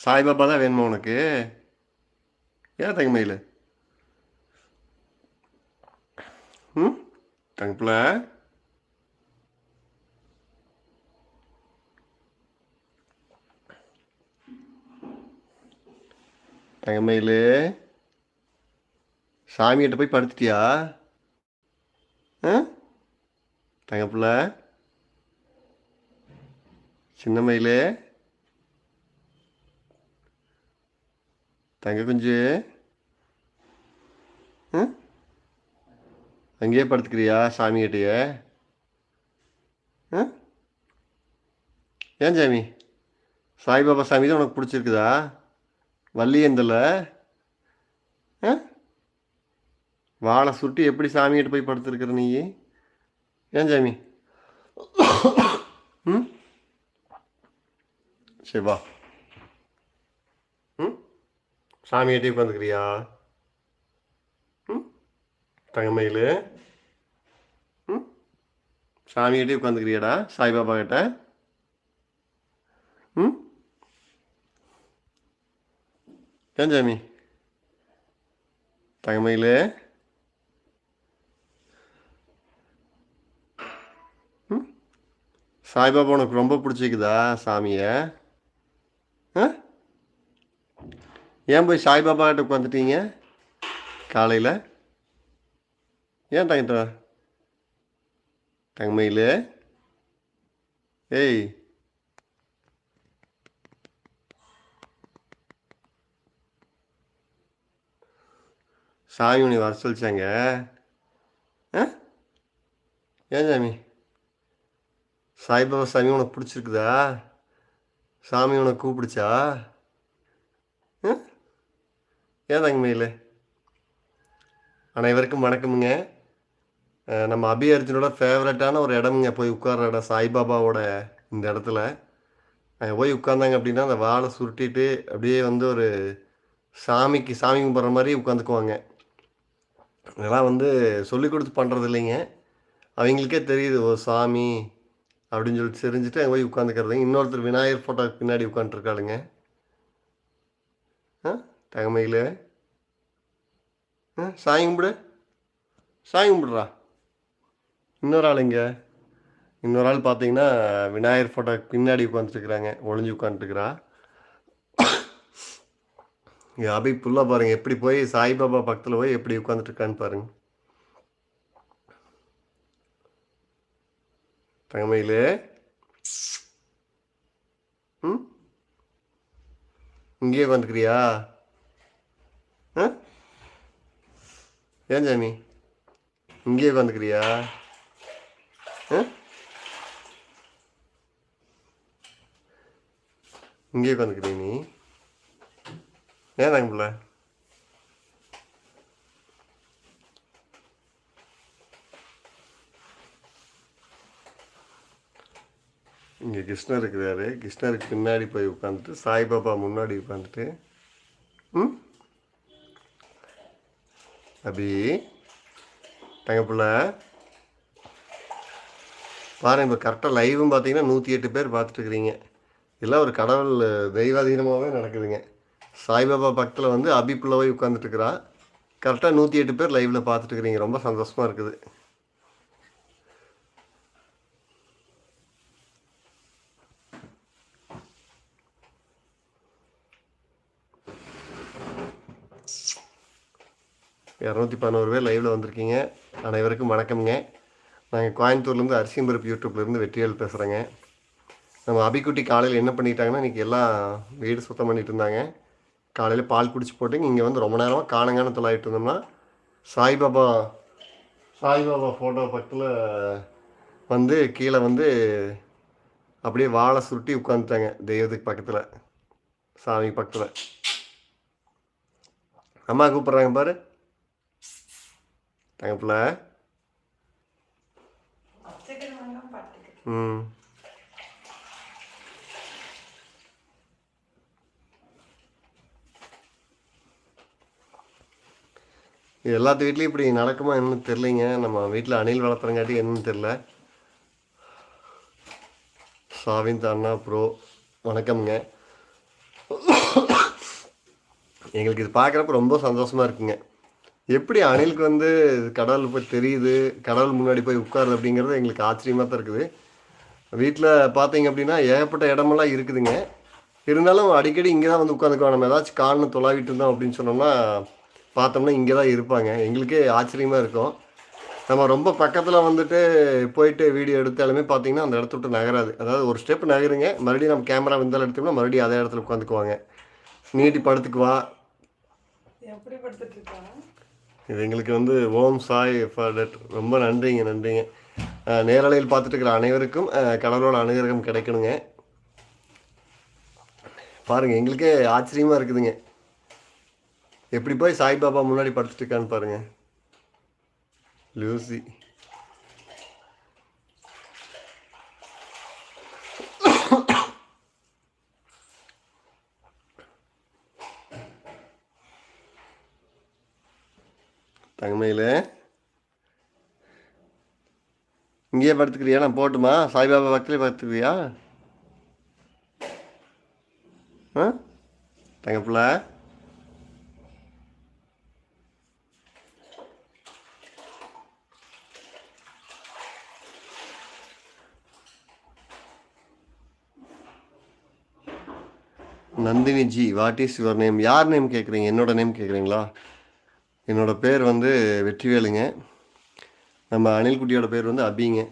சாய்பாபா தான் வேணுமா உனக்கு? ஏன் தங்கமயில் ம்? தங்கப்பில் தங்கமயில் சாமிகிட்ட போய் படுத்துட்டியா? ஆ தங்கப்பிள்ள சின்ன மயிலே. தங்க குஞ்சு. அங்கேயே படுத்துக்கிறியா சாமிகிட்டயே? ஆ ஏன் சாமி? சாய்பாபா சாமி தான் உனக்கு பிடிச்சிருக்குதா? வள்ளியந்தில் ஆ வாழை சுட்டி எப்படி சாமிகிட்ட போய் படுத்துருக்குற நீ? ஏன் சாமி? ம்? சரி வா. சாமிகிட்டே உட்காந்துக்கிறியா ம்? தங்கமயில். ம்? சாமிகிட்டே உட்காந்துக்கிறியாடா சாய்பாபா கிட்ட? ம்? ஏன் சாமி? தங்கமயில். ம்? சாய்பாபா உனக்கு ரொம்ப பிடிச்சிக்குதா சாமியை? ஆ? ஏன் போய் சாய்பாபா கிட்ட உட்காந்துட்டீங்க காலையில்? ஏன் தங்கிட்ட தங்கமையில் ஏய். சாமி உன்னை வர சொல்லிச்சாங்க. ஆ? ஏன் சாமி? சாய்பாபா சாமி உனக்கு பிடிச்சிருக்குதா? சாமி உனக்கு கூப்பிடுச்சா? ஏன் தங்கமையில் அனைவருக்கும் வணக்கமுங்க. நம்ம அபி அர்ஜுனோட ஃபேவரட்டான ஒரு இடமுங்க. போய் உட்கார்ற இடம் சாய்பாபாவோட இந்த இடத்துல. அங்கே போய் உட்காந்தாங்க அப்படின்னா அந்த வாழை சுருட்டிட்டு அப்படியே வந்து ஒரு சாமிக்கு சாமி கும்பிட்ற மாதிரி உட்காந்துக்குவாங்க. இதெல்லாம் வந்து சொல்லி கொடுத்து பண்ணுறது இல்லைங்க. அவங்களுக்கே தெரியுது ஓ சாமி அப்படின்னு சொல்லிட்டு தெரிஞ்சுட்டு அங்கே போய் உட்காந்துக்கிறதுங்க. இன்னொருத்தர் விநாயகர் ஃபோட்டோக்கு பின்னாடி உட்காந்துருக்காளுங்க ஆ தகமையில் ஆ கும்பிடு. சாய் கும்பிடுறா. இன்னொரு ஆள் இங்கே. இன்னொரு ஆள் பார்த்தீங்கன்னா விநாயகர் ஃபோட்டோ பின்னாடி உட்காந்துட்டுருக்குறாங்க ஒளிஞ்சு உட்காந்துட்டுருக்குறா இங்கே அபி புல்லா பாருங்கள் எப்படி போய் சாய்பாபா பக்கத்தில் போய் எப்படி உட்காந்துட்டுருக்கான்னு பாருங்க. தங்கமையிலே. ம்? இங்கேயே உட்காந்துக்கிறியா ஆ? ஏன் சாமி? இங்கேயே உட்காந்துக்கிறியா ஆ? இங்கே உட்காந்துக்கிறியா நீ? ஏன் தங்கப்பிள்ள இங்கே கிருஷ்ணர் இருக்கிறாரு. கிருஷ்ணருக்கு பின்னாடி போய் உட்காந்துட்டு சாய்பாபா முன்னாடி உட்காந்துட்டு அபி தங்கப்புள்ள பாருங்க இப்போ கரெக்டாக லைவும் பார்த்தீங்கன்னா நூற்றி எட்டு பேர் பார்த்துட்டு இருக்கிறீங்க இதெல்லாம் ஒரு கடவுள் தெய்வாதீனமாகவே நடக்குதுங்க. சாய்பாபா பக்கத்தில் வந்து அபி போய் உட்காந்துட்டுருக்குறா கரெக்டாக நூற்றி எட்டு பேர் லைவில் பார்த்துட்டு இருக்கிறீங்க ரொம்ப சந்தோஷமாக இருக்குது. இரநூத்தி பதினோரு பேர் லைவில் வந்திருக்கீங்க. அனைவருக்கும் வணக்கம்ங்க. நாங்கள் கோயம்புத்தூர்லேருந்து அரிசியம்பருப்பு யூடியூப்லேருந்து வெற்றிவேல் பேசுகிறேங்க நம்ம அபிக்குட்டி காலையில் என்ன பண்ணிட்டாங்கன்னா இன்றைக்கி எல்லாம் வீடு சுத்தம் பண்ணிட்டு இருந்தாங்க. காலையில் பால் குடிச்சு போட்டு இங்கே வந்து ரொம்ப நேரமாக காணங்கான தொள்ளாயிட்டு இருந்தோம்னா சாய்பாபா சாய்பாபா ஃபோட்டோ பக்கத்தில் வந்து கீழே வந்து அப்படியே வாழை சுருட்டி உட்காந்துட்டாங்க தெய்வத்துக்கு பக்கத்தில் சாமி பக்கத்தில். அம்மா கூப்பிட்றாங்க பாரு. தங்கப்பில்? ம். இது எல்லாத்து வீட்லேயும் இப்படி நடக்குமா என்னன்னு தெரிலிங்க நம்ம வீட்டில் அணில் வளர்த்துறங்காட்டி என்னன்னு தெரில சாவிந்த் அண்ணா ப்ரோ வணக்கம்ங்க. எங்களுக்கு இது பார்க்குறப்ப ரொம்ப சந்தோஷமாக இருக்குங்க. எப்படி அணிலுக்கு வந்து கடவுள் போய் தெரியுது கடவுள் முன்னாடி போய் உட்காருது அப்படிங்கிறது எங்களுக்கு ஆச்சரியமாக தான் இருக்குது. வீட்டில் பார்த்தீங்க அப்படின்னா ஏகப்பட்ட இடமெல்லாம் இருக்குதுங்க. இருந்தாலும் அடிக்கடி இங்கே தான் வந்து உட்காந்துக்குவோம் நம்ம ஏதாச்சும் காரணம் தொலாவிட்டு இருந்தோம் அப்படின்னு சொன்னோம்னா பார்த்தோம்னா இங்கே தான் இருப்பாங்க. எங்களுக்கே ஆச்சரியமாக இருக்கும். நம்ம ரொம்ப பக்கத்தில் வந்துட்டு போயிட்டு வீடியோ எடுத்தாலுமே பார்த்தீங்கன்னா அந்த இடத்த விட்டு நகராது. அதாவது ஒரு ஸ்டெப் நகருங்க. மறுபடியும் நம்ம கேமரா வந்தாலும் எடுத்தோம்னா மறுபடியும் அதே இடத்துல உட்காந்துக்குவாங்க. நீட்டி படுத்துக்குவா எப்படி படுத்துட்டு இது எங்களுக்கு வந்து ஓம் சாய் ஃபர்ட் ரொம்ப நன்றிங்க நன்றிங்க. நேரலையில் பார்த்துட்டு இருக்கிற அனைவருக்கும் கடவுளோட அனுகிரகம் கிடைக்கணுங்க. பாருங்கள் எங்களுக்கே ஆச்சரியமாக இருக்குதுங்க. எப்படி போய் சாய்பாபா முன்னாடி படுத்துட்டு இருக்கான்னு பாருங்கள் லூசி. தங்கமையில். இங்கேயே படுத்துக்கிறியா? நான் போட்டுமா? சாய்பாபா பக்கத்துலேயே படுத்துக்கிறியா? ஆ? தங்கப்பிள்ள Nandini ji what is your name? யார் நேம் கேட்குறீங்க? என்னோட நேம் கேட்குறீங்களா? என்னோடய பேர் வந்து வெற்றிவேலுங்க. நம்ம அணில்குட்டியோட பேர் வந்து அபிங்க.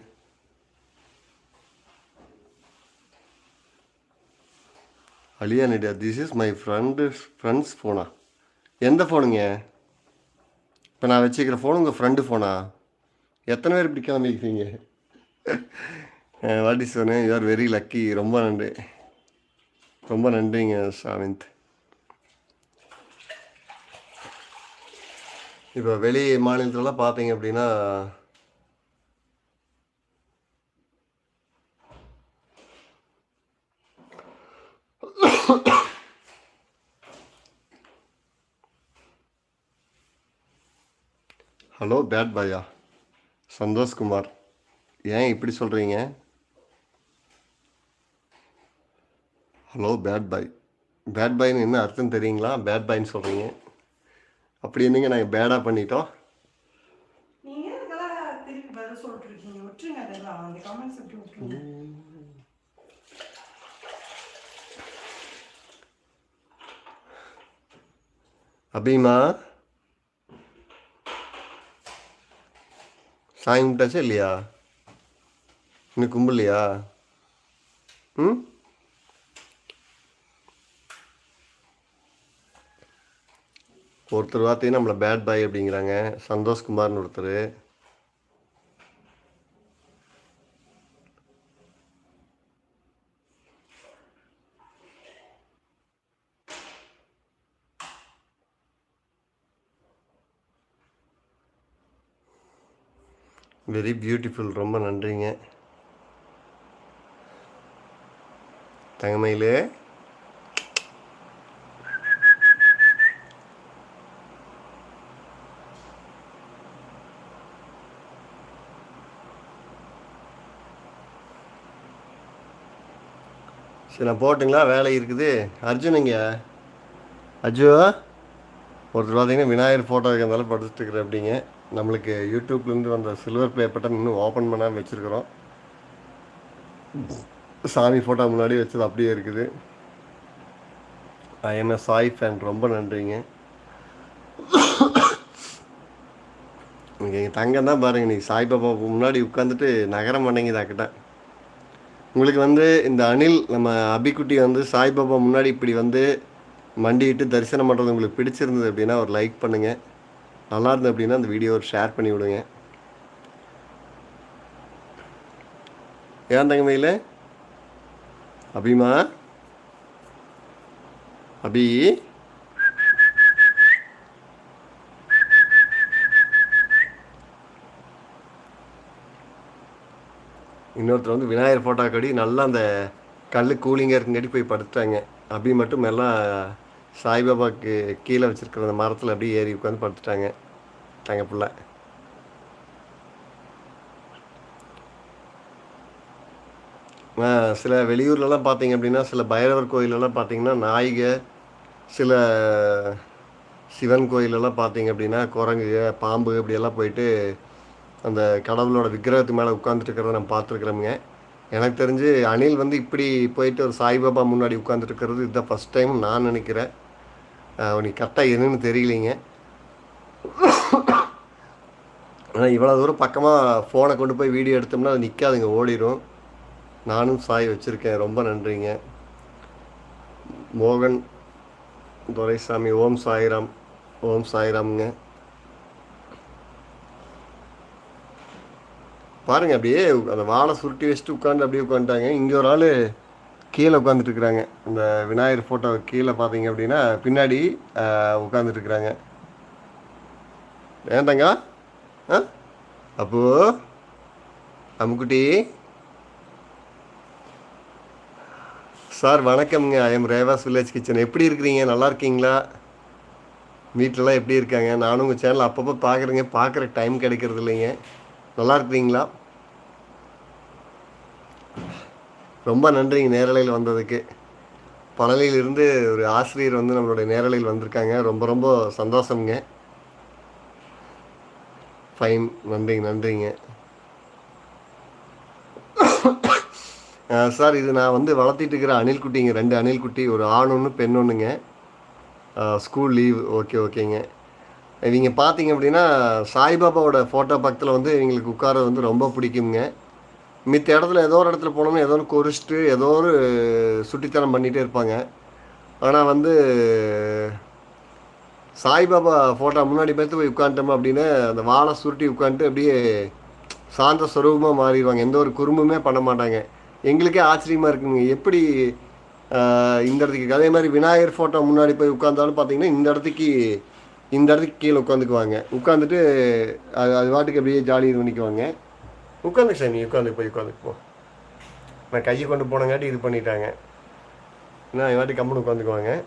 Aliya Nadiya this is my friend friends ஃபோனா எந்த ஃபோனுங்க இப்போ நான் வச்சுக்கிற ஃபோன் உங்கள் ஃப்ரெண்டு ஃபோனா எத்தனை பேர் இப்படி கிளம்பிக்கிறீங்க வாட் இஸ் சொன்னேன் யூ ஆர் வெரி லக்கி ரொம்ப நன்றி. ரொம்ப நன்றிங்க சாமிந்த். இப்போ வெளி மாநிலத்திலலாம் பார்த்தீங்க அப்படின்னா ஹலோ பேட் பாயா. சந்தோஷ்குமார். ஏன் இப்படி சொல்கிறீங்க ஹலோ பேட் பாய். பேட் பாய்னு என்ன அர்த்தம் தெரியுங்களா? பேட் பாய்ன்னு சொல்கிறீங்க அப்படி என்னங்க நாங்கள் பேடாக பண்ணிட்டோம்? அபிமா? சாமி கும்பிட்டாச்சா இல்லையா? இன்னும் கும்பிடலையா ம்? ஒருத்தர் பார்த்தீங்கன்னா நம்மளை பேட் பாய் அப்படிங்கிறாங்க. சந்தோஷ்குமார்னு ஒருத்தர். வெரி பியூட்டிஃபுல் ரொம்ப நன்றிங்க. தங்கமையிலே. சரி நான் போட்டுங்களா? வேலை இருக்குது. அர்ஜுன் இங்கே. அஜு ஒருத்தர் பார்த்தீங்கன்னா விநாயகர் ஃபோட்டோ இருக்கிறதால படுத்துட்டு இருக்கிற அப்படிங்க. நம்மளுக்கு யூடியூப்லேருந்து வந்த சில்வர் ப்ளே பட்டன் இன்னும் ஓப்பன் பண்ணாமல் வச்சுருக்குறோம். சாமி ஃபோட்டோ முன்னாடி வச்சது அப்படியே இருக்குது. என்ன சாய் ஃபேன் ரொம்ப நன்றிங்க. நீங்கள் எங்கள் தங்கம் தான் பாருங்க. நீங்கள் சாய்பாபா முன்னாடி உட்காந்துட்டு நகரம் பண்ணீங்கதாக்கிட்ட உங்களுக்கு வந்து இந்த அணில் நம்ம அபிக்குட்டி வந்து சாய்பாபா முன்னாடி இப்படி வந்து மண்டிட்டு தரிசனம் பண்ணுறது உங்களுக்கு பிடிச்சிருந்தது அப்படின்னா ஒரு லைக் பண்ணுங்கள் நல்லா இருந்தது அப்படின்னா அந்த வீடியோ ஒரு ஷேர் பண்ணி விடுங்க. ஏன் தங்கமையில் அபிமா? அபி? இன்னொருத்தர் வந்து விநாயகர் ஃபோட்டோ கடி நல்லா அந்த கல் கூலிங்காக இருக்குங்காட்டி போய் படுத்துட்டாங்க. அபி மட்டும் எல்லாம் சாய்பாபாவுக்கு கீழே வச்சுருக்கிற அந்த மரத்தில் அப்படியே ஏறி உட்காந்து படுத்துட்டாங்க. தங்க பிள்ளை. சில வெளியூர்லலாம் பார்த்தீங்க அப்படின்னா சில பைரவர் கோயிலெல்லாம் பார்த்தீங்கன்னா நாய்க சில சிவன் கோயிலெல்லாம் பார்த்தீங்க அப்படின்னா குரங்கு பாம்பு இப்படியெல்லாம் போயிட்டு அந்த கடவுளோட விக்கிரகத்து மேலே உட்காந்துட்டு இருக்கிறத நான் பார்த்துருக்குறோமுங்க. எனக்கு தெரிஞ்சு அணில் வந்து இப்படி போயிட்டு ஒரு சாய்பாபா முன்னாடி உட்காந்துட்டு இருக்கிறது இதுதான் ஃபஸ்ட் டைம் நான் நினைக்கிறேன். அவனுக்கு கரெக்டாக என்னன்னு தெரியலைங்க. ஆனால் இவ்வளோ தூரம் பக்கமாக ஃபோனை கொண்டு போய் வீடியோ எடுத்தோம்னா அது நிற்காதுங்க ஓடிடும் நானும் சாய் வச்சுருக்கேன் ரொம்ப நன்றிங்க. மோகன் துரைசாமி ஓம் சாய்ராம் ஓம் சாய்ராம்ங்க. பாருங்க அப்படியே அந்த வாழை சுருட்டி வச்சுட்டு உட்காந்து அப்படியே உட்காந்துட்டாங்க இங்கே ஒரு ஆள் கீழே உட்காந்துட்டு இருக்கிறாங்க இந்த விநாயகர் ஃபோட்டோ கீழே பார்த்தீங்க அப்படின்னா பின்னாடி உட்காந்துட்டு இருக்கிறாங்க ஆ? அப்போ அம்முக்குட்டி. சார் வணக்கம்ங்க. ஐஎம் ரேவாஸ் வில்லேஜ் கிச்சன் எப்படி இருக்கிறீங்க? நல்லா இருக்கீங்களா? வீட்டிலலாம் எப்படி இருக்காங்க? நானும் உங்கள் சேனல் அப்பப்போ பார்க்குறேங்க பார்க்குற டைம் கிடைக்கிறது இல்லைங்க. நல்லா இருக்கிறீங்களா? ரொம்ப நன்றிங்க நேரலையில் வந்ததுக்கு. பழனியிலிருந்து ஒரு ஆசிரியர் வந்து நம்மளுடைய நேரலையில் வந்திருக்காங்க. ரொம்ப ரொம்ப சந்தோஷம்ங்க. ஃபைன் நன்றிங்க நன்றிங்க. சார் இது நான் வந்து வளர்த்திட்டு இருக்கிற அணில் குட்டிங்க ரெண்டு அணில் குட்டி ஒரு ஆண் ஒன்று பெண் ஒன்றுங்க ஸ்கூல் லீவ். ஓகே ஓகேங்க. இவங்க பார்த்தீங்க அப்படின்னா சாய்பாபாவோட ஃபோட்டோ பக்கத்தில் வந்து இவங்களுக்கு உட்கார வந்து ரொம்ப பிடிக்குங்க மித்த இடத்துல ஏதோ ஒரு இடத்துல போனோம்னா ஏதோ ஒன்று குறிச்சிட்டு ஏதோ ஒரு சுட்டித்தனம் பண்ணிகிட்டே இருப்பாங்க. ஆனால் வந்து சாய்பாபா ஃபோட்டோ முன்னாடி பார்த்து போய் உட்காந்துட்டோம் அப்படின்னு அந்த வாழை சுருட்டி உட்காந்துட்டு அப்படியே சாந்த ஸ்வரூபமாக மாறிடுவாங்க. எந்த ஒரு குறும்புமே பண்ண மாட்டாங்க. எங்களுக்கே ஆச்சரியமாக இருக்குங்க. எப்படி இந்த இடத்துக்கு அதே மாதிரி விநாயகர் ஃபோட்டோ முன்னாடி போய் உட்காந்தாலும் பார்த்தீங்கன்னா இந்த இடத்துக்கு இந்த இடத்துக்கு கீழே உட்காந்துக்குவாங்க. உட்காந்துட்டு அது அது பாட்டுக்கு அப்படியே ஜாலி இது பண்ணிக்குவாங்க. உட்காந்து சாமி உட்காந்து போய் உட்காந்துக்கு போ. நான் கையை கொண்டு போனங்காட்டி இது பண்ணிட்டாங்க. என்ன அது பாட்டுக்கு கம்முன்னு உட்காந்துக்குவாங்க.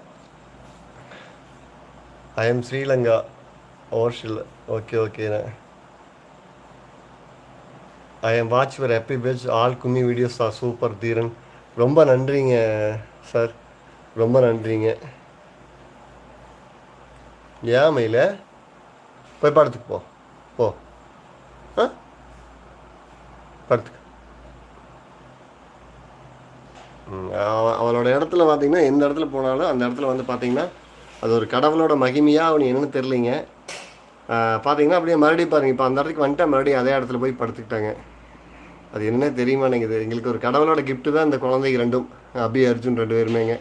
ஐ எம் ஸ்ரீலங்கா ஓர்ஷில் ஓகே ஓகேண்ணே I am watch your happy page all Kummi videos are super தீரன் ரொம்ப நன்றிங்க சார் ரொம்ப நன்றிங்க. ஏன் மயில? போய் படத்துக்கு போ. போ. ஆ? படுத்து அவ- அவளோட இடத்துல பார்த்தீங்கன்னா எந்த இடத்துல போனாலும் அந்த இடத்துல வந்து பார்த்தீங்கன்னா அது ஒரு கடவுளோட மகிமையாக அவனு என்னன்னு தெரிலிங்க பார்த்தீங்கன்னா அப்படியே மறுபடியும் பாருங்கள் இப்போ அந்த இடத்துக்கு வந்துட்டா மறுபடியும் அதே இடத்துல போய் படுத்துக்கிட்டாங்க. அது என்னன்னே தெரிய மாட்டேங்குது எங்களுக்கு ஒரு கடவுளோட கிஃப்ட்டு தான் இந்த குழந்தைங்க ரெண்டும் அபி அர்ஜுன் ரெண்டு பேருமேங்க.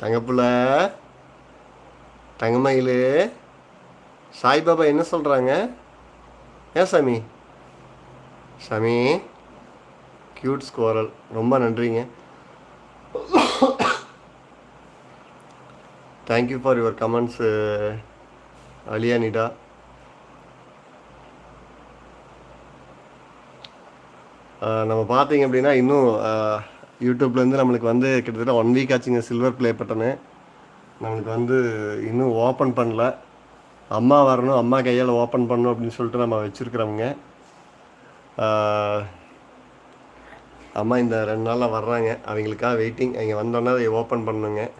தங்கப்புள்ள தங்கமயிலு. சாய்பாபா என்ன சொல்கிறாங்க ஏன் சாமி? சாமி க்யூட் ஸ்கோரல் ரொம்ப நன்றிங்க. Thank you for your comments அலியானிடா நம்ம பார்த்தீங்க அப்படின்னா இன்னும் யூடியூப்லேருந்து நம்மளுக்கு வந்து கிட்டத்தட்ட ஒன் வீக் ஆச்சுங்க சில்வர் ப்ளே பட்டனு. நம்மளுக்கு வந்து இன்னும் ஓப்பன் பண்ணல. அம்மா வரணும் அம்மா கையால் ஓப்பன் பண்ணணும் அப்படின்னு சொல்லிட்டு நம்ம வச்சுருக்குறவங்க. அம்மா இந்த ரெண்டு நாளில் வர்றாங்க. அவங்களுக்காக வெயிட்டிங் அவங்க வந்தோன்னே அதை ஓப்பன் பண்ணுங்க.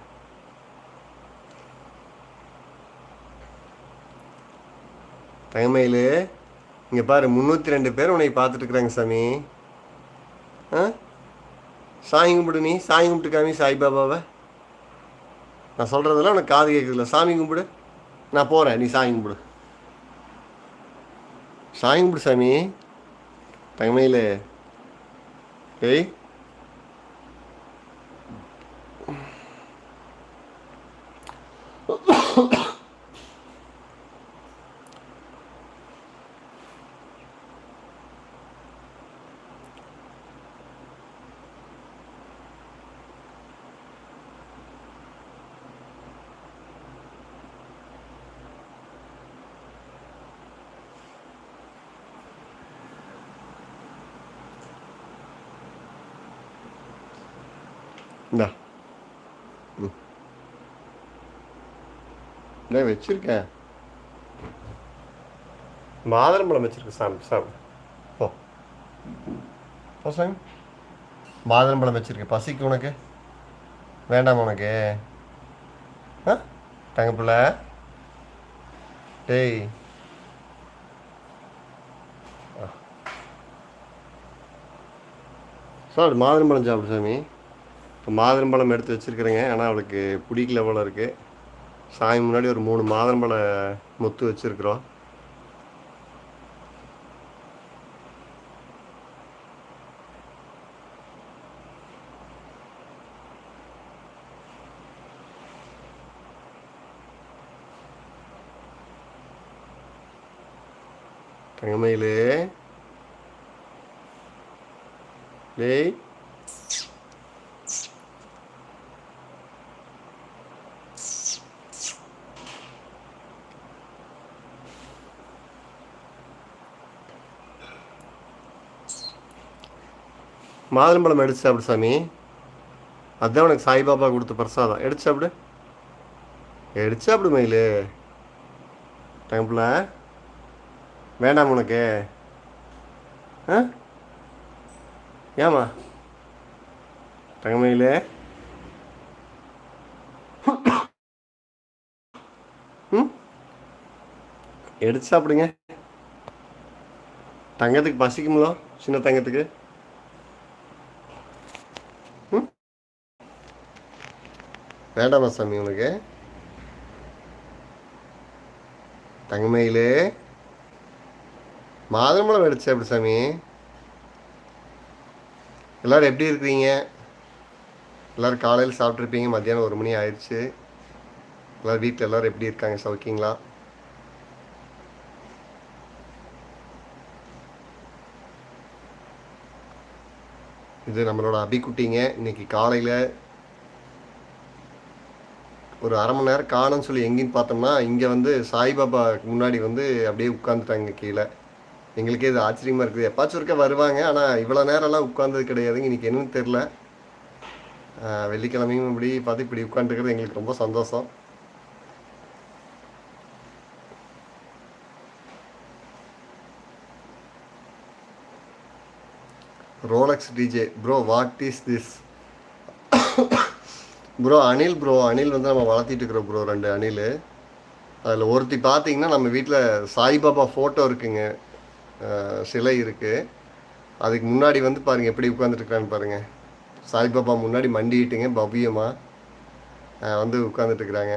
தங்கமயில் இங்கே பாரு முந்நூற்றி ரெண்டு பேர் உன்னை பார்த்துட்ருக்குறாங்க சாமி. ஆ? சாய் கும்பிடு நீ. சாய் கும்பிட்டு காமி சாய்பாபாவை. நான் சொல்கிறதெல்லாம் உனக்கு காது கேட்குதுல சாமி கும்பிடு. நான் போகிறேன் நீ சாமி கும்பிடு. சாமி கும்பிடு சாமி. தங்கமையில் ஏய் இந்தா. ம். இந்த வச்சிருக்கேன் மாதுளம்பழம் வச்சிருக்கேன் சாமி சாமி. போ. சாமி. மாதுளம்பழம் வச்சிருக்கேன் பசிக்கு உனக்கு? வேண்டாமா உனக்கு? ஆ? தங்கப்பிள்ள டேய். சார் மாதுளம்பழம் சாப்பிடு சாமி. இப்போ மாதுளம்பழம் எடுத்து வச்சுருக்குறேங்க. ஆனால் அவளுக்கு பிடிக்கல போல இருக்குது சாமி முன்னாடி ஒரு மூணு மாதுளம்பழ முத்து வச்சுருக்குறோம். தங்கமையிலே. டேய். மாதுளம்பழம் எடுத்து சாப்பிடு சாமி. அதான் உனக்கு சாய்பாபா கொடுத்த பிரசாதம். எடுத்து சாப்பிடு. எடுத்து சாப்பிடு மயிலு. டெம்பிள வேண்டாம் உனக்கு. ஆ? ஏமா தங்கமயிலே ம்? எடுத்து சாப்பிடுங்க. தங்கத்துக்கு பசிக்குங்களோ சின்ன தங்கத்துக்கு? வேண்டாமா சாமி உனக்கு தங்கமயில். மாதுளம்பழம் எடுத்து எப்படி சாமி? எல்லோரும் எப்படி இருக்கிறீங்க? எல்லோரும் காலையில் சாப்பிட்ருப்பீங்க மத்தியானம் ஒரு மணி ஆயிடுச்சு. எல்லோரும் வீட்டில் எல்லோரும் எப்படி இருக்காங்க? சௌக்கியங்களா? இது நம்மளோட அபிக்குட்டிங்க. இன்னைக்கு காலையில் ஒரு அரை மணி நேரம் காணும்னு சொல்லி எங்கேன்னு பார்த்தோம்னா இங்கே வந்து சாய்பாபா முன்னாடி வந்து அப்படியே உட்காந்துட்டாங்க கீழே. எங்களுக்கே இது ஆச்சரியமாக இருக்குது. எப்பாச்சும் இருக்க வருவாங்க ஆனால் இவ்வளோ நேரம்லாம் உட்காந்தது கிடையாதுங்க இன்றைக்கி என்னன்னு தெரில வெள்ளிக்கிழமையும் இப்படி பார்த்து இப்படி உட்காந்துருக்கிறது எங்களுக்கு ரொம்ப சந்தோஷம். Rolex DJ bro what is this bro Anil bro Anil வந்து நம்ம வளர்த்திட்டு இருக்கிறோம் ப்ரோ ரெண்டு அணில். அதில் ஒருத்தி பார்த்தீங்கன்னா நம்ம வீட்டில் சாய்பாபா ஃபோட்டோ இருக்குங்க. சிலை இருக்குது அதுக்கு முன்னாடி வந்து பாருங்கள் எப்படி உட்காந்துட்டுருக்கான்னு பாருங்கள் சாய்பாபா முன்னாடி மண்டிட்டுங்க பவ்யமாக வந்து உட்காந்துட்டுருக்குறாங்க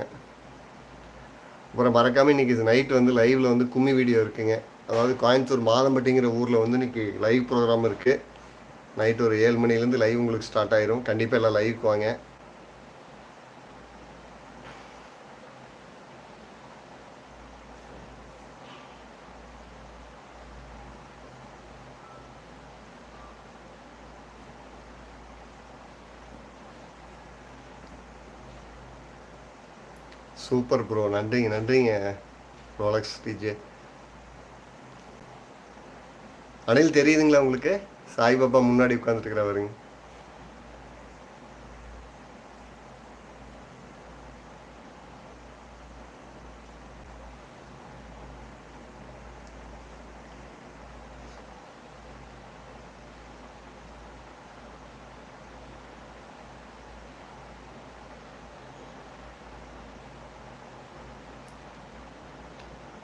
அப்புறம் மறக்காமல் இன்றைக்கி நைட்டு வந்து லைவில் வந்து கும்மி வீடியோ இருக்குங்க. அதாவது கோயம்புத்தூர் மாதம்பட்டிங்கிற ஊரில் வந்து இன்றைக்கி லைவ் ப்ரோக்ராம் இருக்குது நைட் ஒரு ஏழு மணிலேருந்து லைவ் உங்களுக்கு ஸ்டார்ட் ஆயிரும். கண்டிப்பாக எல்லாம் லைவுக்கு வாங்க. சூப்பர் ப்ரோ நன்றிங்க நன்றிங்க. ரோலக்ஸ் டிஜே அனில் தெரியுதுங்களா உங்களுக்கு? சாய்பாபா முன்னாடி உட்காந்துட்டு இருக்கிறவருங்க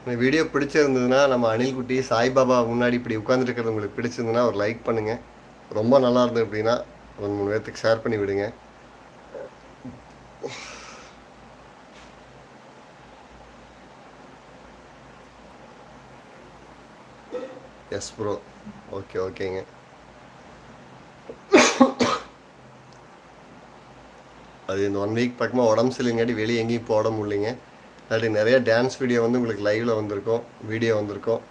இந்த வீடியோ பிடிச்சிருந்ததுன்னா நம்ம அனில்குட்டி சாய்பாபா முன்னாடி இப்படி உட்காந்துருக்கிறது உங்களுக்கு பிடிச்சிருந்ததுன்னா ஒரு லைக் பண்ணுங்கள் ரொம்ப நல்லா இருந்தது அப்படின்னா ரெண்டு மூணு பேர்த்துக்கு ஷேர் பண்ணி விடுங்க. எஸ் ப்ரோ ஓகே ஓகேங்க அது இந்த ஒன் வீக் பக்கமாக உடம்பு சரியில்லைங்காட்டி வெளியே எங்கேயும் போட முடியலைங்க. இல்லாட்டி நிறைய டான்ஸ் வீடியோ வந்து உங்களுக்கு லைவில் வந்திருக்கும் வீடியோ வந்திருக்கும்.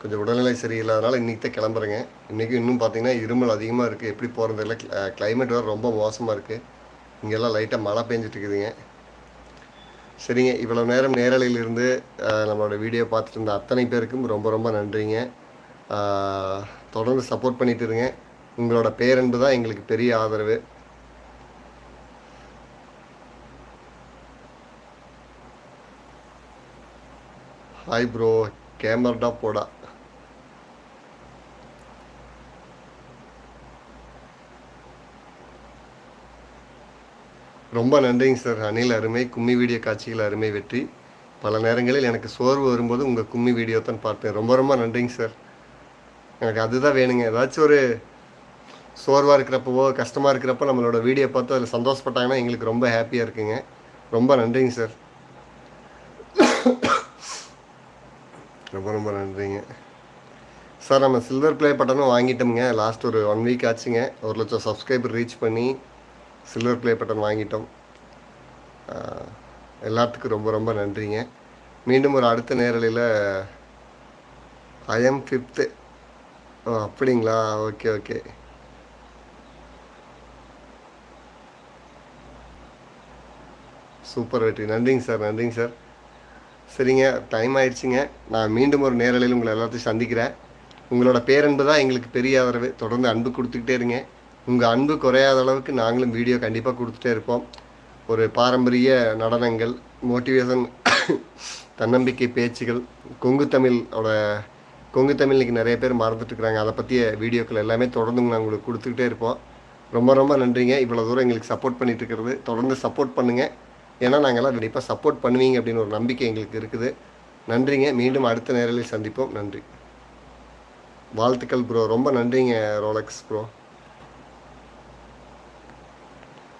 கொஞ்சம் உடல்நிலை சரியில்லாதனால இன்றைக்கி தான் கிளம்புறேங்க. இன்றைக்கும் இன்னும் பார்த்தீங்கன்னா இருமல் அதிகமாக இருக்குது எப்படி போகிறது இல்லை கிளைமேட் வேறு ரொம்ப மோசமாக இருக்குது இங்கெல்லாம் லைட்டாக மழை பெஞ்சிட்டு இருக்குதுங்க. சரிங்க. இவ்வளோ நேரம் நேரலையிலிருந்து நம்மளோட வீடியோ பார்த்துட்டு இருந்த அத்தனை பேருக்கும் ரொம்ப ரொம்ப நன்றிங்க. தொடர்ந்து சப்போர்ட் பண்ணிட்டு இருங்க. உங்களோட பேரன்பு தான் எங்களுக்கு பெரிய ஆதரவு. ஹாய் ப்ரோ கேமரா போடா. ரொம்ப நன்றிங்க சார் அணில் அருமை கும்மி வீடியோ காட்சிகள் அருமை வெற்றி. பல நேரங்களில் எனக்கு சோர்வு வரும்போது உங்கள் கும்மி வீடியோ தான் பார்ப்பேன். ரொம்ப ரொம்ப நன்றிங்க சார் எனக்கு அதுதான் வேணுங்க. ஏதாச்சும் ஒரு சோர்வாக இருக்கிறப்பவோ கஷ்டமாக இருக்கிறப்போ நம்மளோட வீடியோ பார்த்து அதில் சந்தோஷப்பட்டாங்கன்னா எங்களுக்கு ரொம்ப ஹாப்பியாக இருக்குங்க. ரொம்ப நன்றிங்க சார் ரொம்ப ரொம்ப நன்றிங்க சார் நம்ம சில்வர் ப்ளே பட்டனும் வாங்கிட்டோம்ங்க. லாஸ்ட் ஒரு ஒன் வீக் ஆச்சுங்க. ஒரு லட்சம் சப்ஸ்கிரைபர் ரீச் பண்ணி சில்வர் ப்ளே பட்டன் வாங்கிட்டோம். எல்லாத்துக்கும் ரொம்ப ரொம்ப நன்றிங்க. மீண்டும் ஒரு அடுத்த நேரலையில் ஐஎம் ஃபிஃப்த்து ஓ அப்படிங்களா? Okay okay. சூப்பர் வெற்றி. நன்றிங்க சார் நன்றிங்க சார். சரிங்க டைம் ஆயிடுச்சுங்க. நான் மீண்டும் ஒரு நேரலையில் உங்களை எல்லாத்தையும் சந்திக்கிறேன். உங்களோட பேரன்பு தான் எங்களுக்கு பெரிய ஆதரவு. தொடர்ந்து அன்பு கொடுத்துக்கிட்டே இருங்க. உங்கள் அன்பு குறையாத அளவுக்கு நாங்களும் வீடியோ கண்டிப்பாக கொடுத்துட்டே இருப்போம். ஒரு பாரம்பரிய நடனங்கள் மோட்டிவேஷன் தன்னம்பிக்கை பேச்சுகள் கொங்கு தமிழோட கொங்கு தமிழ் இன்னைக்கு நிறைய பேர் மறந்துட்டுருக்குறாங்க. அதை பற்றிய வீடியோக்கள் எல்லாமே தொடர்ந்து நாங்கள் உங்களுக்கு கொடுத்துக்கிட்டே இருப்போம். ரொம்ப ரொம்ப நன்றிங்க. இவ்வளோ தூரம் எங்களுக்கு சப்போர்ட் பண்ணிட்டு இருக்கிறது தொடர்ந்து சப்போர்ட் பண்ணுங்கள் ஏன்னா நாங்கள்லாம் கண்டிப்பாக சப்போர்ட் பண்ணுவீங்க அப்படின்னு ஒரு நம்பிக்கை எங்களுக்கு இருக்குது. நன்றிங்க. மீண்டும் அடுத்த நேரலில் சந்திப்போம். நன்றி. வாழ்த்துக்கள் ப்ரோ ரொம்ப நன்றிங்க ரோலக்ஸ் ப்ரோ